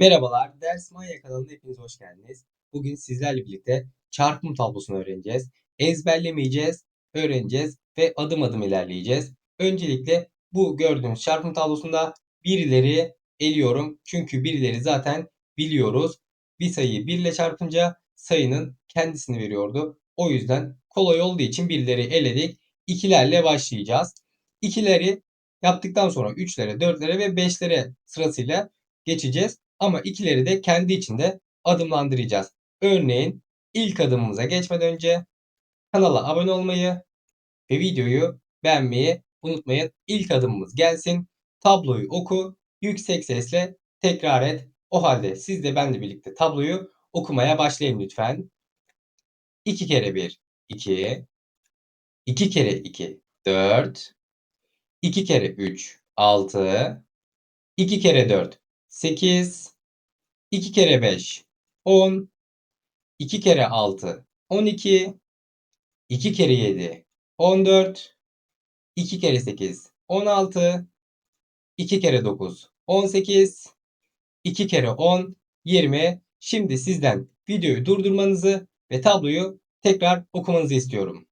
Merhabalar, Ders Maya kanalına hepiniz hoş geldiniz. Bugün sizlerle birlikte çarpım tablosunu öğreneceğiz. Ezberlemeyeceğiz, öğreneceğiz ve adım adım ilerleyeceğiz. Öncelikle bu gördüğünüz çarpım tablosunda birileri eliyorum. Çünkü birileri zaten biliyoruz. Bir sayıyı 1 ile çarpınca sayının kendisini veriyordu. O yüzden kolay olduğu için birileri eledik. İkilerle başlayacağız. İkileri yaptıktan sonra 3'lere, 4'lere ve 5'lere sırasıyla geçeceğiz. Ama ikileri de kendi içinde adımlandıracağız. Örneğin ilk adımımıza geçmeden önce kanala abone olmayı ve videoyu beğenmeyi unutmayın. İlk adımımız gelsin. Tabloyu oku. Yüksek sesle tekrar et. O halde siz de benle birlikte tabloyu okumaya başlayın lütfen. 2 kere 1 2 2 kere 2 4 2 kere 3 6 2 kere 4 8 2 kere 5 10 2 kere 6 12 2 kere 7 14 2 kere 8 16 2 kere 9 18 2 kere 10 20 Şimdi sizden videoyu durdurmanızı ve tabloyu tekrar okumanızı istiyorum.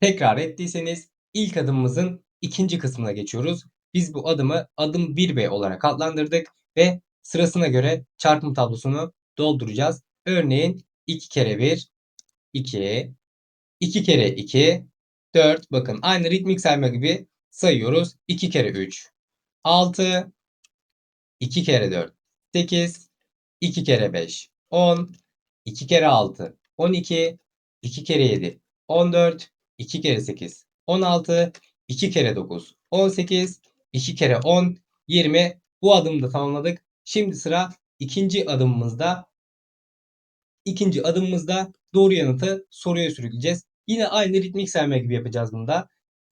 Tekrar ettiyseniz ilk adımımızın ikinci kısmına geçiyoruz. Biz bu adımı adım 1B olarak adlandırdık ve sırasına göre çarpım tablosunu dolduracağız. Örneğin 2 kere 1 2 2 kere 2 4 bakın aynı ritmik sayma gibi sayıyoruz. 2 kere 3 6 2 kere 4 8 2 kere 5 10 2 kere 6 12 2 kere 7 14 2 kere 8 16 2 kere 9 18 2 kere 10 20 bu adımı da tamamladık. Şimdi sıra ikinci adımımızda. İkinci adımımızda doğru yanıtı soruya sürükleyeceğiz. Yine aynı ritmik sayma gibi yapacağız bunda.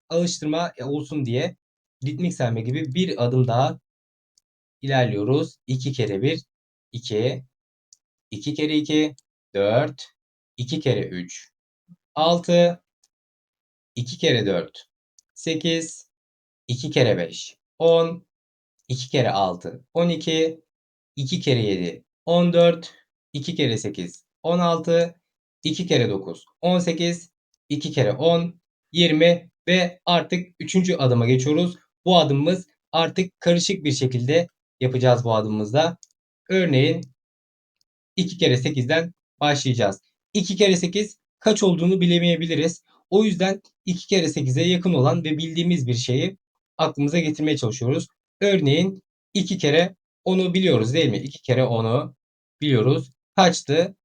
Alıştırma olsun diye ritmik sayma gibi bir adım daha ilerliyoruz. 2 kere 1 2 2 kere 2 4 2 kere 3 6 2 kere 4 8 2 kere 5 10 2 kere 6 12 2 kere 7 14 2 kere 8 16 2 kere 9 18 2 kere 10 20 ve artık 3. adıma geçiyoruz. Bu adımımız artık karışık bir şekilde yapacağız bu adımımızda. Örneğin 2 kere 8'den başlayacağız. 2 kere 8 kaç olduğunu bilemeyebiliriz. O yüzden 2 kere 8'e yakın olan ve bildiğimiz bir şeyi aklımıza getirmeye çalışıyoruz. Örneğin 2 kere 10'u biliyoruz değil mi? 2 kere 10'u biliyoruz. Kaçtı?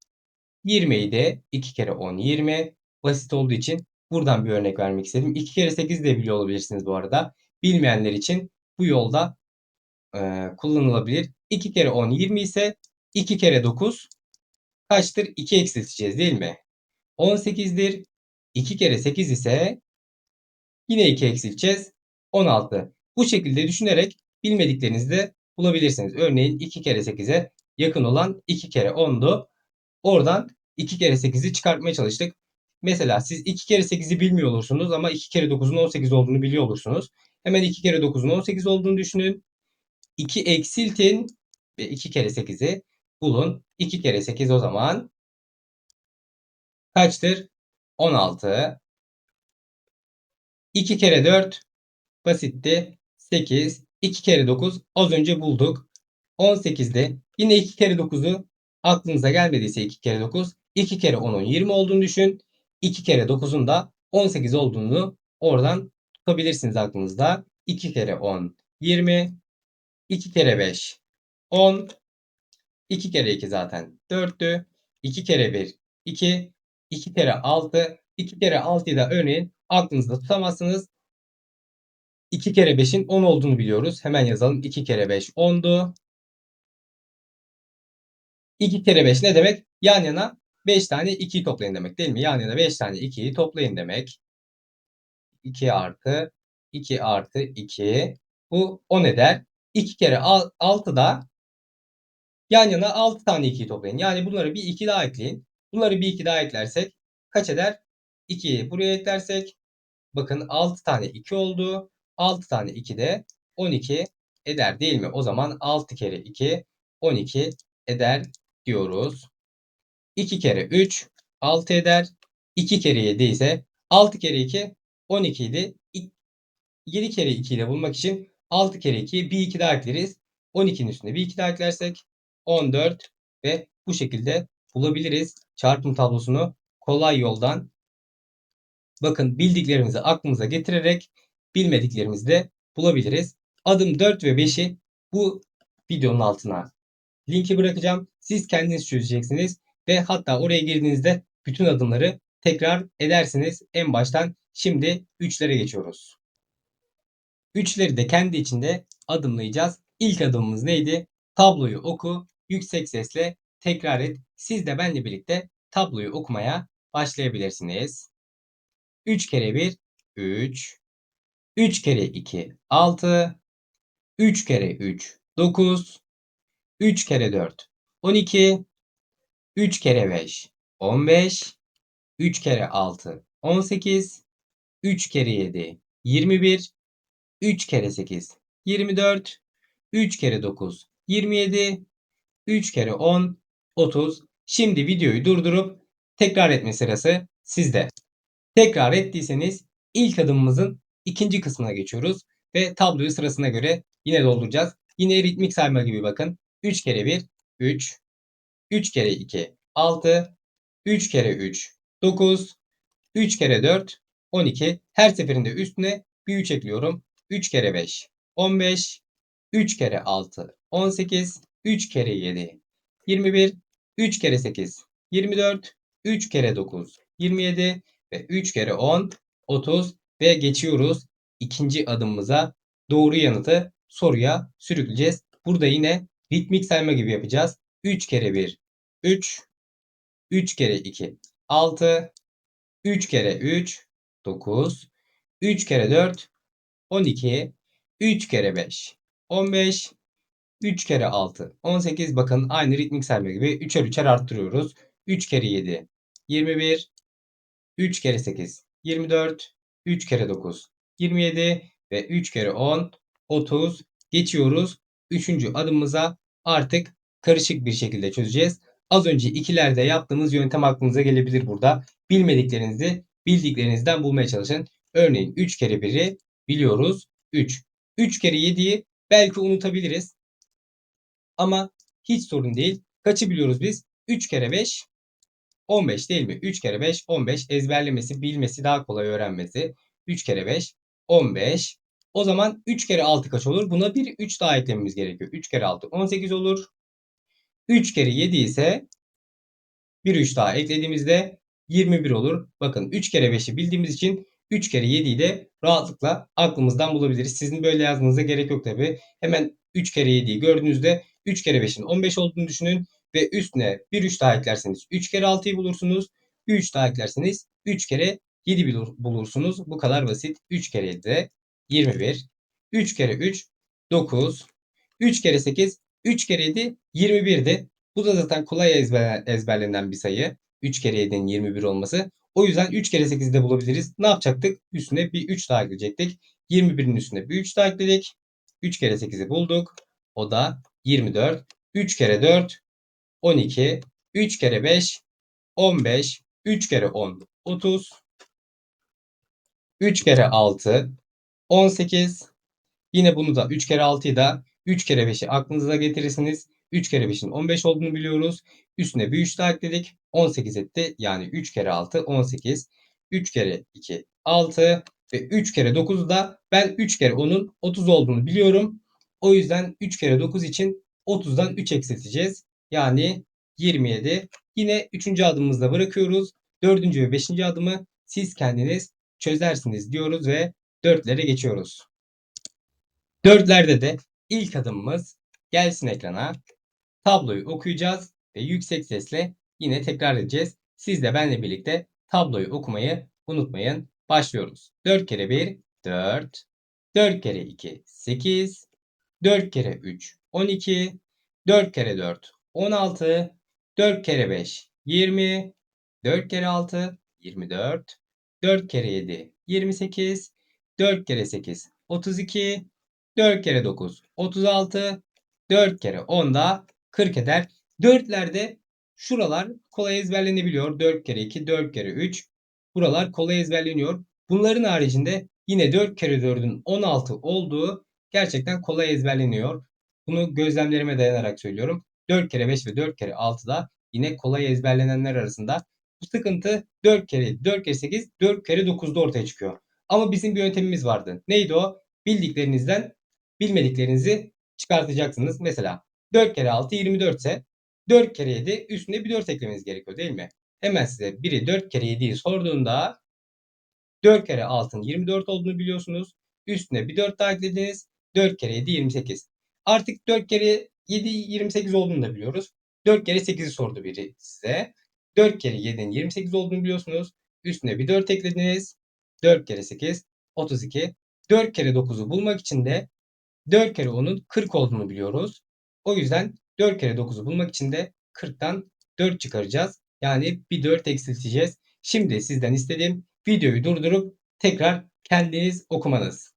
20 idi. 2 kere 10 20. Basit olduğu için buradan bir örnek vermek istedim. 2 kere 8 de biliyor olabilirsiniz bu arada. Bilmeyenler için bu yolda e, kullanılabilir. 2 kere 10 20 ise 2 kere 9 kaçtır? 2 eksilteceğiz değil mi? 18'dir. 2 kere 8 ise yine 2 eksilteceğiz. 16. Bu şekilde düşünerek bilmediklerinizi de bulabilirsiniz. Örneğin 2 kere 8'e yakın olan 2 kere 10'du. Oradan 2 kere 8'i çıkartmaya çalıştık. Mesela siz 2 kere 8'i bilmiyor olursunuz ama 2 kere 9'un 18 olduğunu biliyor olursunuz. Hemen 2 kere 9'un 18 olduğunu düşünün. 2 eksiltin ve 2 kere 8'i bulun. 2 kere 8 o zaman kaçtır? 16. 2 kere 4 basitti. 8. 2 kere 9 az önce bulduk. 18'de yine 2 kere 9'u aklınıza gelmediyse 2 kere 9 2 kere 10'un 20 olduğunu düşün. 2 kere 9'un da 18 olduğunu oradan tutabilirsiniz aklınızda. 2 kere 10 20 2 kere 5 10 2 kere 2 zaten 4'tü. 2 kere 1 2 2 kere 6 2 kere 6'yı da örneğin aklınızda tutamazsınız. 2 kere 5'in 10 olduğunu biliyoruz. Hemen yazalım. 2 kere 5 10'du. 2 kere 5 ne demek? Yan yana 5 tane 2'yi toplayın demek değil mi? Yan yana 5 tane 2'yi toplayın demek. 2 artı 2 artı 2. Bu 10 eder. 2 kere 6 da yan yana 6 tane 2'yi toplayın. Yani bunları bir 2 daha ekleyin. Bunları bir 2 daha eklersek kaç eder? 2'yi buraya eklersek bakın 6 tane 2 oldu. 6 tane 2 de 12 eder değil mi? O zaman 6 kere 2 12 eder diyoruz. 2 kere 3 6 eder. 2 kere 7 ise 6 kere 2 12 idi. 7 kere 2 ile bulmak için 6 kere 2 bir 2 daha ekleriz. 12'nin üstüne bir 2 daha eklersek 14 ve bu şekilde bulabiliriz çarpım tablosunu kolay yoldan. Bakın bildiklerimizi aklımıza getirerek bilmediklerimizi de bulabiliriz. Adım 4 ve 5'i bu videonun altına linki bırakacağım. Siz kendiniz çözeceksiniz ve hatta oraya girdiğinizde bütün adımları tekrar edersiniz. En baştan şimdi 3'lere geçiyoruz. 3'leri de kendi içinde adımlayacağız. İlk adımımız neydi? Tabloyu oku, yüksek sesle tekrar et. Siz de benimle birlikte tabloyu okumaya başlayabilirsiniz. 3 kere 1 3 3 kere 2 6 3 kere 3 9 3 kere 4 12 3 kere 5 15 3 kere 6 18 3 kere 7 21 3 kere 8 24 3 kere 9 27 3 kere 10 30 Şimdi videoyu durdurup tekrar etme sırası sizde. Tekrar ettiyseniz ilk adımımızın ikinci kısmına geçiyoruz ve tabloyu sırasına göre yine dolduracağız. Yine ritmik sayma gibi bakın. 3 kere 1 3 3 kere 2 6 3 kere 3 9 3 kere 4 12 her seferinde üstüne bir 3 ekliyorum. 3 kere 5 15 3 kere 6 18 3 kere 7 21 3 kere 8 24 3 kere 9 27 ve 3 kere 10 30 ve geçiyoruz ikinci adımımıza doğru yanıtı soruya sürükleyeceğiz. Burada yine ritmik sayma gibi yapacağız. 3 kere 1 3 3 kere 2 6 3 kere 3 9 3 kere 4 12 3 kere 5 15 3 kere 6 18 bakın aynı ritmik sayma gibi 3'er 3'er arttırıyoruz. 3 kere 7 21 3 kere 8 24 3 kere 9 27 ve 3 kere 10 30 geçiyoruz. Üçüncü adımımıza artık karışık bir şekilde çözeceğiz. Az önce ikilerde yaptığımız yöntem aklınıza gelebilir burada. Bilmediklerinizi bildiklerinizden bulmaya çalışın. Örneğin 3 kere 1'i biliyoruz. 3. 3 kere 7'yi belki unutabiliriz. Ama hiç sorun değil. Kaçı biliyoruz biz? 3 kere 5 15 değil mi? 3 kere 5 15 ezberlemesi, bilmesi daha kolay öğrenmesi. 3 kere 5 15. O zaman 3 kere 6 kaç olur? Buna bir 3 daha eklememiz gerekiyor. 3 kere 6 18 olur. 3 kere 7 ise bir 3 daha eklediğimizde 21 olur. Bakın 3 kere 5'i bildiğimiz için 3 kere 7'yi de rahatlıkla aklımızdan bulabiliriz. Sizin böyle yazmanıza gerek yok tabi. Hemen 3 kere 7'yi gördüğünüzde 3 kere 5'in 15 olduğunu düşünün ve üstüne bir 3 daha eklerseniz 3 kere 6'yı bulursunuz. Bir 3 daha eklerseniz 3 kere 7 bulursunuz. Bu kadar basit. 3 kere 7 de 21. 3 kere 3 9. 3 kere 8 3 kere 7 21'di. Bu da zaten kolay ezber, ezberlenen bir sayı. 3 kere 7'nin 21 olması. O yüzden 3 kere 8'i de bulabiliriz. Ne yapacaktık? Üstüne bir 3 daha ekleyecektik. 21'in üstüne bir 3 daha ekledik. 3 kere 8'i bulduk. O da 24. 3 kere 4 12. 3 kere 5 15. 3 kere 10 30. 3 kere 6 18. Yine bunu da 3 kere 6'yı da 3 kere 5'i aklınıza getirirsiniz. 3 kere 5'in 15 olduğunu biliyoruz. Üstüne bir 3 daha ekledik. 18 etti. Yani 3 kere 6 18. 3 kere 2 6 ve 3 kere 9 da ben 3 kere 10'un 30 olduğunu biliyorum. O yüzden 3 kere 9 için 30'dan 3 eksilteceğiz. Yani 27. Yine 3. adımımızda bırakıyoruz. 4. ve 5. adımı siz kendiniz çözersiniz diyoruz ve 4'lere geçiyoruz. 4'lerde de ilk adımımız gelsin ekrana. Tabloyu okuyacağız ve yüksek sesle yine tekrar edeceğiz. Siz de benimle birlikte tabloyu okumayı unutmayın. Başlıyoruz. 4 kere 1 4 4 kere 2 8 4 kere 3 12 4 kere 4 16 4 kere 5 20 4 kere 6 24 4 kere 7 28 4 kere 8 32 4 kere 9 36 4 kere 10 da 40 eder. 4'lerde şuralar kolay ezberlenebiliyor. 4 kere 2, 4 kere 3. Buralar kolay ezberleniyor. Bunların haricinde yine 4 kere 4'ün 16 olduğu gerçekten kolay ezberleniyor. Bunu gözlemlerime dayanarak söylüyorum. 4 kere 5 ve 4 kere 6 da yine kolay ezberlenenler arasında. Bu sıkıntı 4 kere 4 kere 8, 4 kere 9'da ortaya çıkıyor. Ama bizim bir yöntemimiz vardı. Neydi o? Bildiklerinizden bilmediklerinizi çıkartacaksınız. Mesela 4 kere 6 24 ise 4 kere 7 üstüne bir 4 eklemeniz gerekiyor değil mi? Hemen size biri 4 kere 7'yi sorduğunda 4 kere 6'ın 24 olduğunu biliyorsunuz. Üstüne bir 4 daha eklediniz. 4 kere 7 28. Artık 4 kere 7 28 olduğunu da biliyoruz. 4 kere 8'i sordu biri size. 4 kere 7'nin 28 olduğunu biliyorsunuz. Üstüne bir 4 eklediniz. 4 kere 8 32. 4 kere 9'u bulmak için de 4 kere 10'un 40 olduğunu biliyoruz. O yüzden 4 kere 9'u bulmak için de 40'tan 4 çıkaracağız. Yani bir 4 eksilteceğiz. Şimdi sizden istediğim videoyu durdurup tekrar kendiniz okumanız.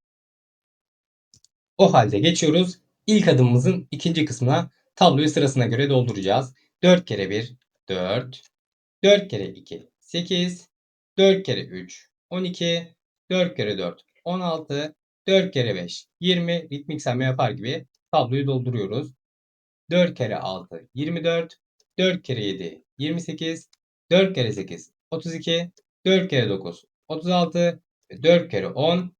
O halde geçiyoruz. İlk adımımızın ikinci kısmına tabloyu sırasına göre dolduracağız. 4 kere 1 4 4 kere 2 8 4 kere 3 12 4 kere 4 16 4 kere 5 20 ritmik sayma yapar gibi tabloyu dolduruyoruz. 4 kere 6 24 4 kere 7 28 4 kere 8 32 4 kere 9 36 4 kere 10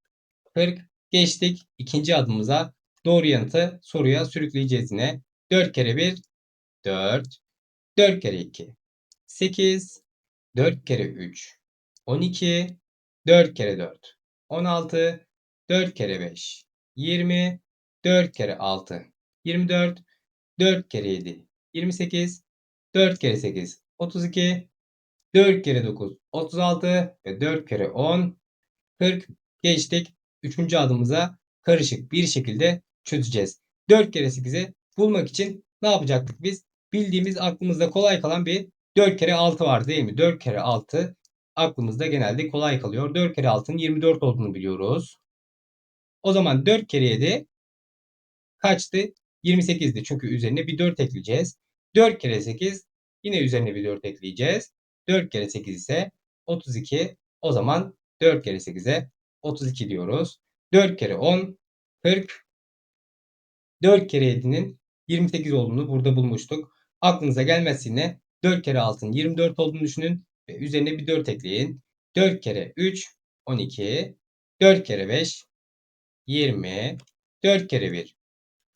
40 geçtik. İkinci adımımıza doğru yanıtı soruya sürükleyeceğiz yine. 4 kere 1 4 4 kere 2 8 4 kere 3 12 4 kere 4 16 4 kere 5 20 4 kere 6 24 4 kere 7 28 4 kere 8 32 4 kere 9 36 ve 4 kere 10 40 geçtik. Üçüncü adımıza karışık bir şekilde çözeceğiz. 4 kere 8'i bulmak için ne yapacaktık biz? Bildiğimiz aklımızda kolay kalan bir 4 kere 6 var değil mi? 4 kere 6 aklımızda genelde kolay kalıyor. 4 kere 6'nın 24 olduğunu biliyoruz. O zaman 4 kere 7 kaçtı? 28'di. Çünkü üzerine bir 4 ekleyeceğiz. 4 kere 8 yine üzerine bir 4 ekleyeceğiz. 4 kere 8 ise 32. O zaman 4 kere 8'e 32 diyoruz. 4 kere 10 40. 4 kere 7'nin 28 olduğunu burada bulmuştuk. Aklınıza gelmezse yine 4 kere 6'nın 24 olduğunu düşünün ve üzerine bir 4 ekleyin. 4 kere 3 12. 4 kere 5 20. 4 kere 1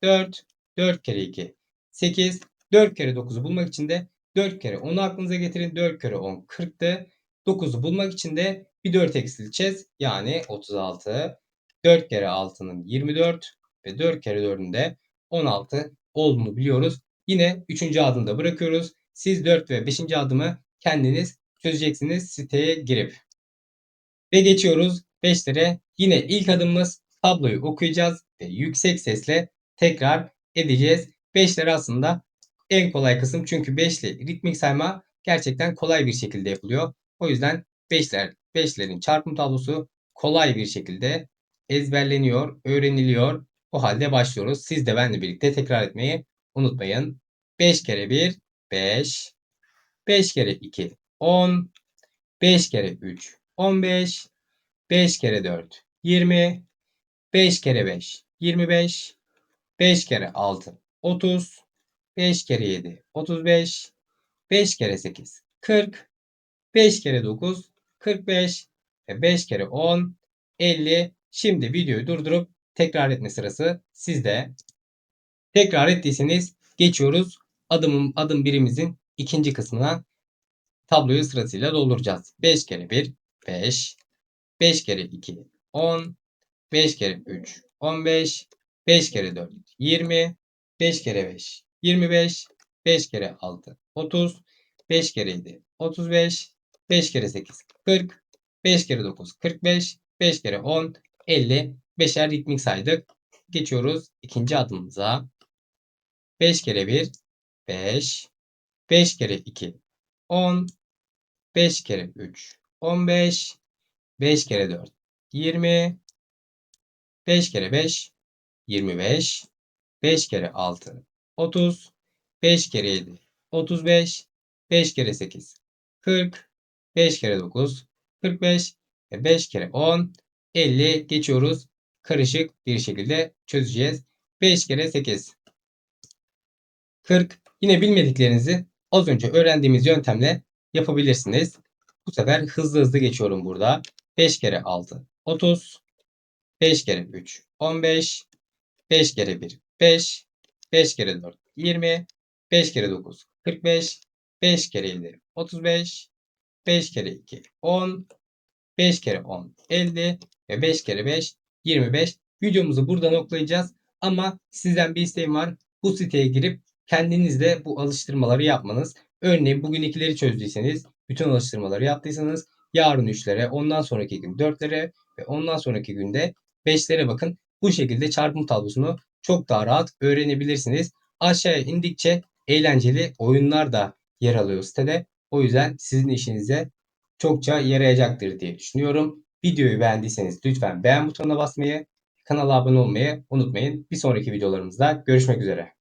4. 4 kere 2 8. 4 kere 9'u bulmak için de 4 kere 10'u aklınıza getirin. 4 kere 10 40'tı. 9'u bulmak için de bir 4 eksilteceğiz. Yani 36. 4 kere 6'nın 24 ve 4 kere 4'ün de 16 olduğunu biliyoruz. Yine 3. adımda bırakıyoruz. Siz 4 ve 5. adımı kendiniz çözeceksiniz siteye girip. Ve geçiyoruz 5'lere. Yine ilk adımımız tabloyu okuyacağız ve yüksek sesle tekrar edeceğiz. 5'ler aslında en kolay kısım çünkü 5'li ritmik sayma gerçekten kolay bir şekilde yapılıyor. O yüzden 5'ler 5'lerin çarpım tablosu kolay bir şekilde ezberleniyor, öğreniliyor. O halde başlıyoruz. Siz de benimle birlikte tekrar etmeyi unutmayın. 5 kere 1 5 5 kere 2 10 5 kere 3 15 5 kere 4 20 5 kere 5 25 5 kere 6 30 5 kere 7 35 5 kere 8 40 5 kere 9 45 ve 5 kere 10 50. Şimdi videoyu durdurup tekrar etme sırası sizde. Tekrar ettiyseniz geçiyoruz. Adım, adım birimizin ikinci kısmına tabloyu sırasıyla dolduracağız. 5 kere 1 5 5 kere 2 10 5 kere 3 15 5 kere 4 20 5 kere 5 25 5 kere 6 30 5 kere 7 35 5 kere 8 40 5 kere 9 45 5 kere 10 50 5'er ritmik saydık. Geçiyoruz ikinci adımımıza. 5 kere 1 5 5 kere 2 10 5 kere 3 15 5 kere 4 20 5 kere 5 25 5 kere 6 30 5 kere 7 35 5 kere 8 40 5 kere 9 45 ve 5 kere 10 50 geçiyoruz. Karışık bir şekilde çözeceğiz. 5 kere 8 40 yine bilmediklerinizi az önce öğrendiğimiz yöntemle yapabilirsiniz. Bu sefer hızlı hızlı geçiyorum burada. 5 kere 6 30 5 kere 3 15 5 kere 1 5 5 kere 4 20 5 kere 9 45 5 kere 7 35 5 kere 2 10 5 kere 10 50 ve 5 kere 5 25. Videomuzu burada noktalayacağız. Ama sizden bir isteğim var. Bu siteye girip kendiniz de bu alıştırmaları yapmanız. Örneğin bugün ikileri çözdüyseniz, bütün alıştırmaları yaptıysanız yarın 3'lere, ondan sonraki gün 4'lere ve ondan sonraki günde 5'lere bakın. Bu şekilde çarpım tablosunu çok daha rahat öğrenebilirsiniz. Aşağıya indikçe eğlenceli oyunlar da yer alıyor sitede. O yüzden sizin işinize çokça yarayacaktır diye düşünüyorum. Videoyu beğendiyseniz lütfen beğen butonuna basmayı, kanala abone olmayı unutmayın. Bir sonraki videolarımızda görüşmek üzere.